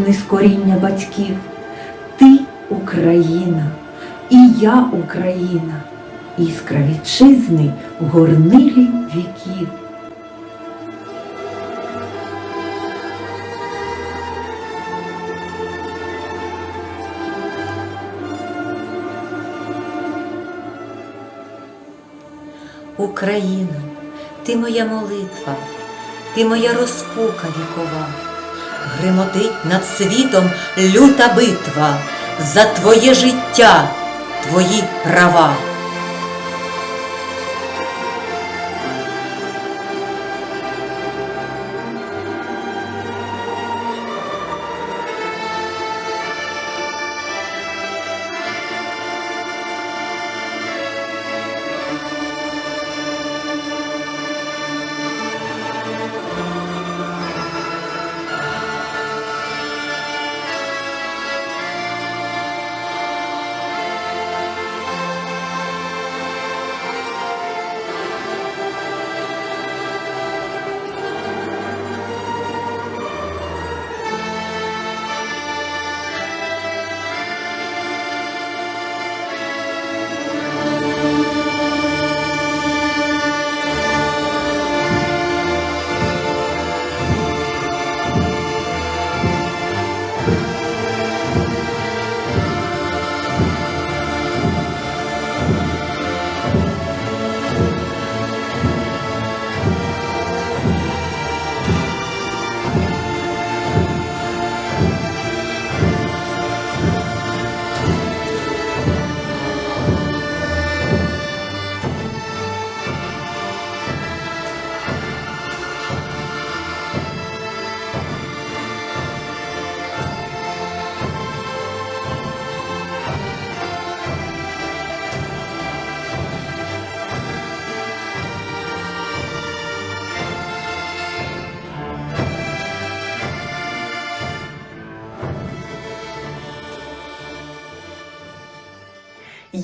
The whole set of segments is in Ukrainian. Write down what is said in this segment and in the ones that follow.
паросток з коріння батьків. Ти Україна, і я Україна, іскра вітчизни в горнилі віків. Україно, ти моя молитва, ти моя розпука вікова, гримотить над світом люта битва за твоє життя, твої права.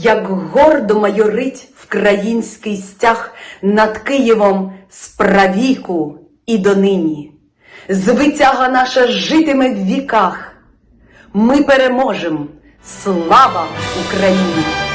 Як гордо майорить вкраїнський стяг над Києвом справіку і донині. Звитяга наша житиме в віках. Ми переможем! Слава Україні!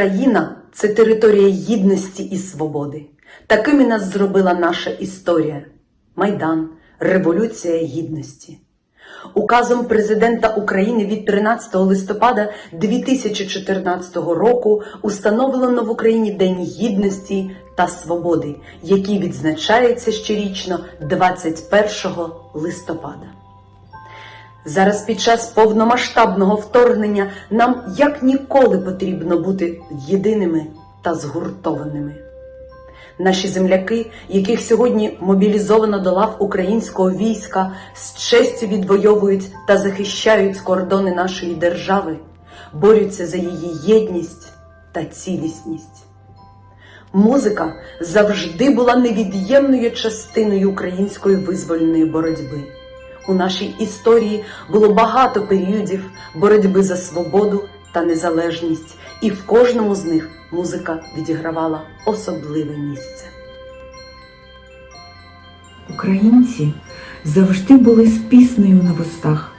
Україна це територія єдності і свободи. Такими нас зробила наша історія Майдан, Революція Гідності. Указом президента України від 13 листопада 2014 року установлено в Україні День Гідності та Свободи, який відзначається щорічно 21 листопада. Зараз під час повномасштабного вторгнення нам як ніколи потрібно бути єдиними та згуртованими. Наші земляки, яких сьогодні мобілізовано до лав українського війська, з честю відвоюють та захищають кордони нашої держави, борються за її єдність та цілісність. Музика завжди була невід'ємною частиною української визвольної боротьби. У нашій історії було багато періодів боротьби за свободу та незалежність, і в кожному з них музика відігравала особливе місце. Українці завжди були з піснею на вустах,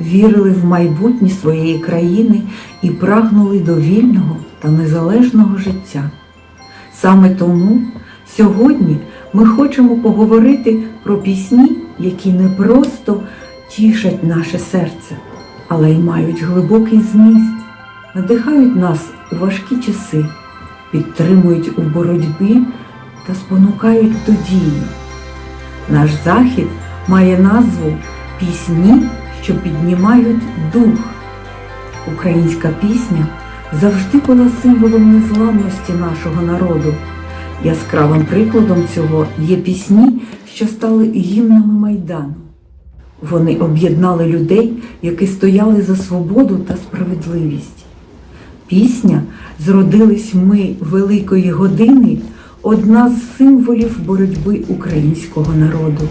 вірили в майбутнє своєї країни і прагнули до вільного та незалежного життя. Саме тому сьогодні ми хочемо поговорити про пісні, які не просто тішать наше серце, але й мають глибокий зміст, надихають нас у важкі часи, підтримують у боротьбі та спонукають до дії. Наш захід має назву Пісні, що піднімають дух. Українська пісня завжди була символом незламності нашого народу. Яскравим прикладом цього є пісні, що стали гімнами Майдану. Вони об'єднали людей, які стояли за свободу та справедливість. Пісня Зродились ми великої години одна з символів боротьби українського народу.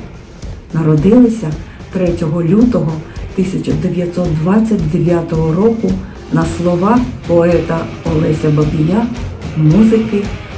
Народилися 3 лютого 1929 року на слова поета Олеся Бабія, музики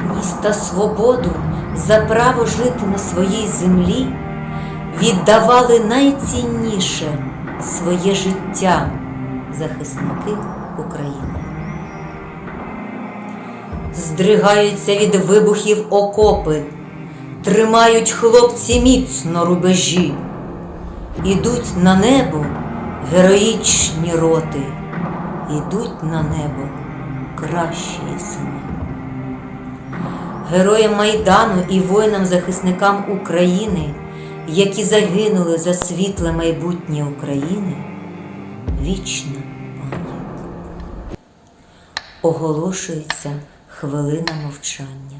гідність та свободу, за право жити на своїй землі віддавали найцінніше своє життя захисники України. Здригаються від вибухів окопи, тримають хлопці міцно рубежі, ідуть на небо героїчні роти, ідуть на небо кращі сини. Героям Майдану і воїнам-захисникам України, які загинули за світле майбутнє України, вічна пам'ять. Оголошується хвилина мовчання.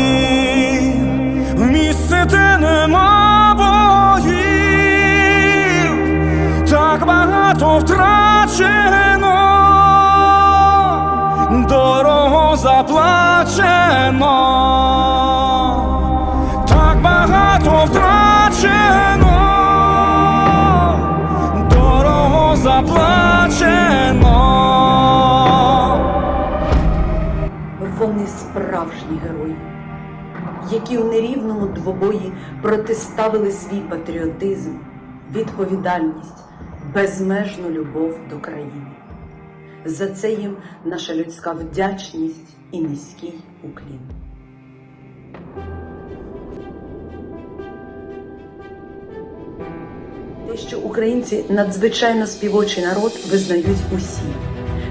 де нема боїв, так багато втрачено, дорого заплачено, так багато втрачено, дорого заплачено. Вони справжні герої, які у нерівному двобої протиставили свій патріотизм, відповідальність, безмежну любов до країни. За це їм наша людська вдячність і низький уклін. Те, що українці надзвичайно співочий народ, визнають усі.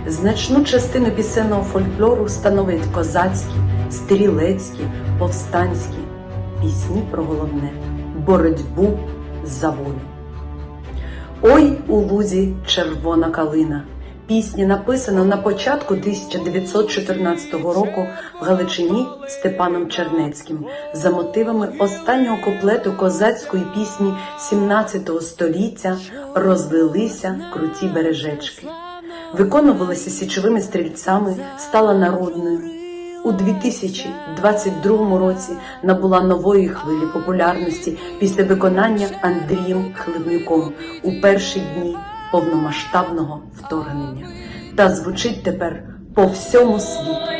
Значну частину пісенного фольклору становить козацькі, стрілецькі, повстанські пісні про головне боротьбу за волю. Ой у лузі червона калина. Пісня написана на початку 1914 року в Галичині Степаном Чернецьким за мотивами останнього куплету козацької пісні 17 століття Розлилися круті бережечки. Виконувалася січовими стрільцями, стала народною. У 2022 році набула нової хвилі популярності після виконання Андрієм Хливнюком у перші дні повномасштабного вторгнення та звучить тепер по всьому світу.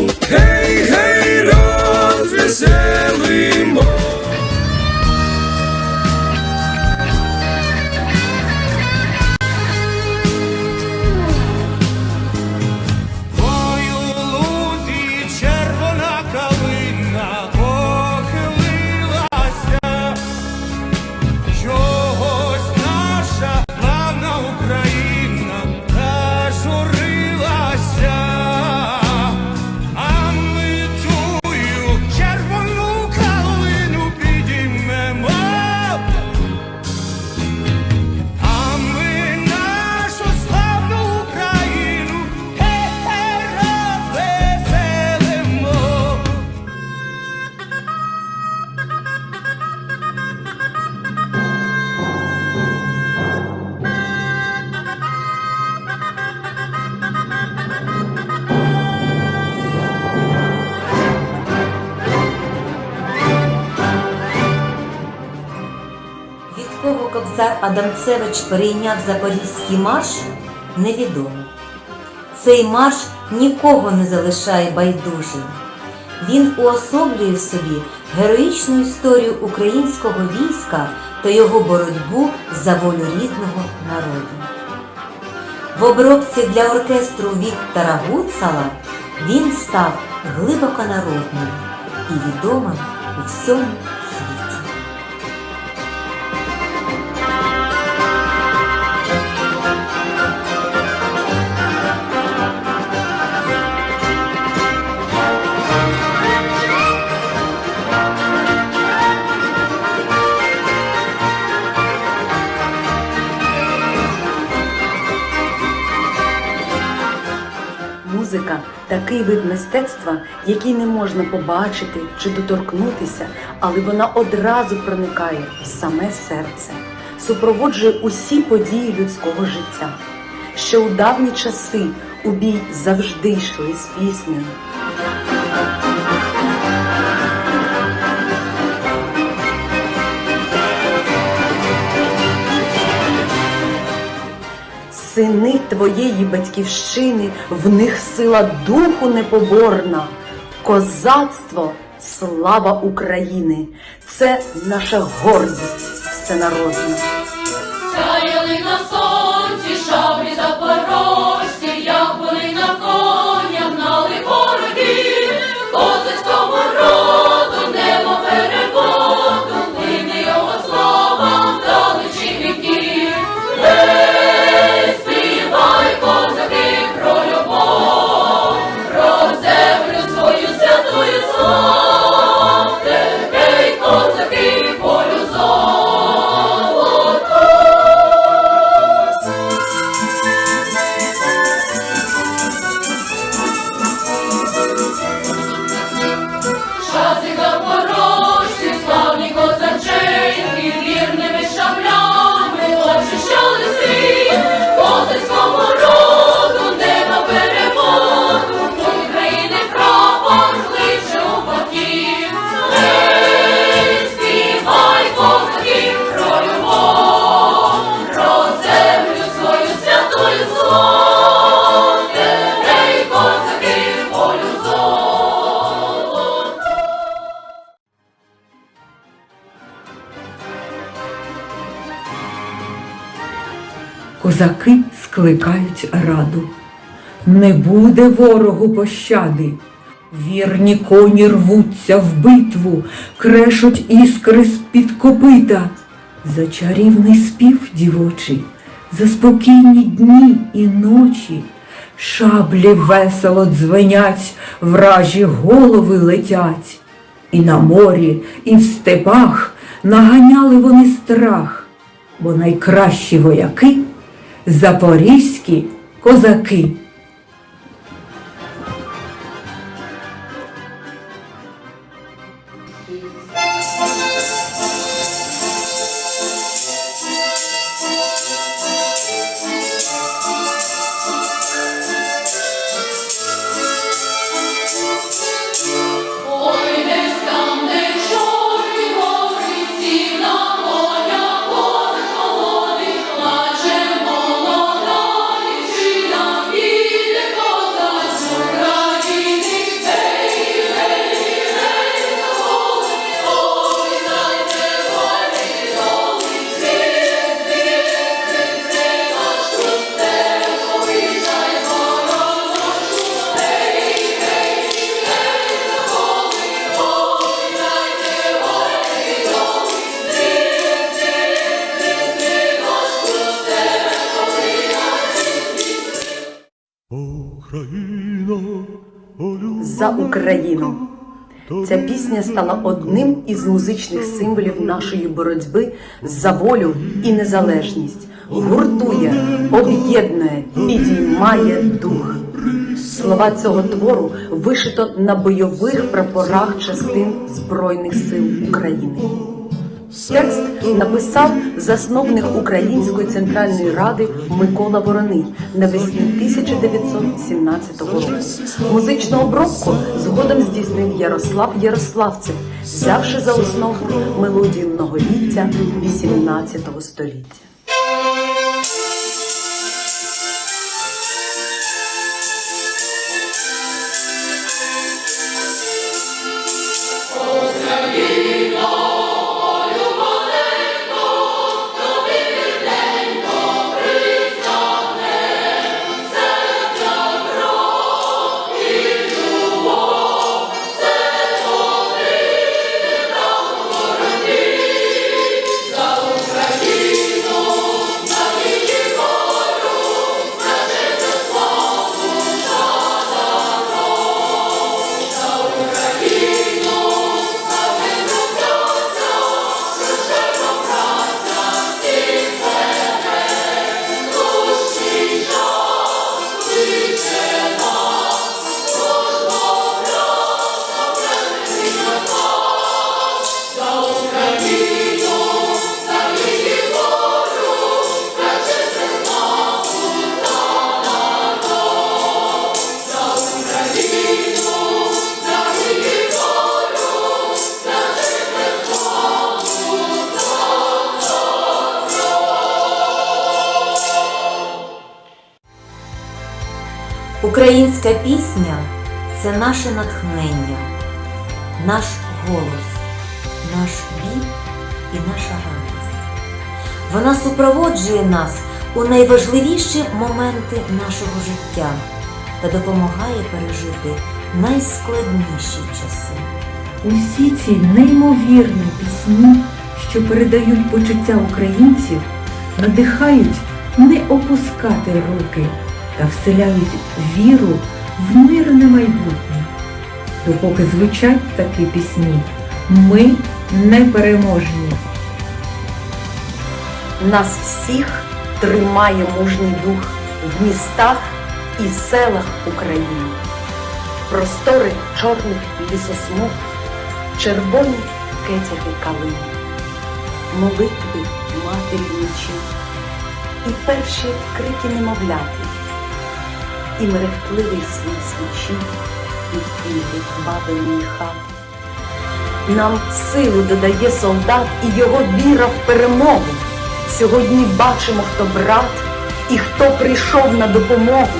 say. Назар Адамцевич перейняв Запорізький марш, невідомо. Цей марш нікого не залишає байдужим. Він уособлює в собі героїчну історію українського війська та його боротьбу за волю рідного народу. В обробці для оркестру Віктора Гуцала він став глибоко народним і відомим у всьому такий вид мистецтва, який не можна побачити чи доторкнутися, але вона одразу проникає в саме серце, супроводжує усі події людського життя. Ще у давні часи у бій завжди йшли з піснею. Сини твоєї батьківщини, в них сила духу непоборна, козацтво, слава України, це наша гордість всенародна. Сяяли на сонці шаблі запорожці, Козаки скликають раду. Не буде ворогу пощади. Вірні коні рвуться в битву, крешуть іскри з-під копита. За чарівний спів дівочий, за спокійні дні і ночі. Шаблі весело дзвенять, вражі голови летять. І на морі, і в степах наганяли вони страх, бо найкращі вояки запорізькі козаки. Україну. Ця пісня стала одним із музичних символів нашої боротьби за волю і незалежність. Гуртує, об'єднує, підіймає дух. Слова цього твору вишито на бойових прапорах частин Збройних сил України. Текст написав засновник Української центральної ради Микола Вороний навесні 1917 року. Музичну обробку згодом здійснив Ярослав Ярославцев, взявши за основу мелодію многоліття 18 століття. Українська пісня це наше натхнення, наш голос, наш біль і наша радість. Вона супроводжує нас у найважливіші моменти нашого життя та допомагає пережити найскладніші часи. Усі ці неймовірні пісні, що передають почуття українців, надихають не опускати руки та вселяють віру в мирне майбутнє. Допоки звучать такі пісні, ми непереможні. Нас всіх тримає мужній дух в містах і селах України. Простори чорних лісосмуг, червоні кетяги калини, молитви матері вночі, і перші крики немовляти, і мерехтливий світ свічі від квіти бабиної хати. Нам силу додає солдат і його віра в перемогу. Сьогодні бачимо, хто брат і хто прийшов на допомогу.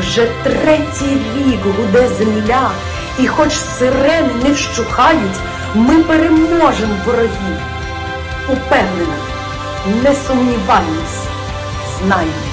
Вже третій рік гуде земля, і хоч сирени не вщухають, ми переможемо ворогів. Упевнено, не сумніваємось, знаємо.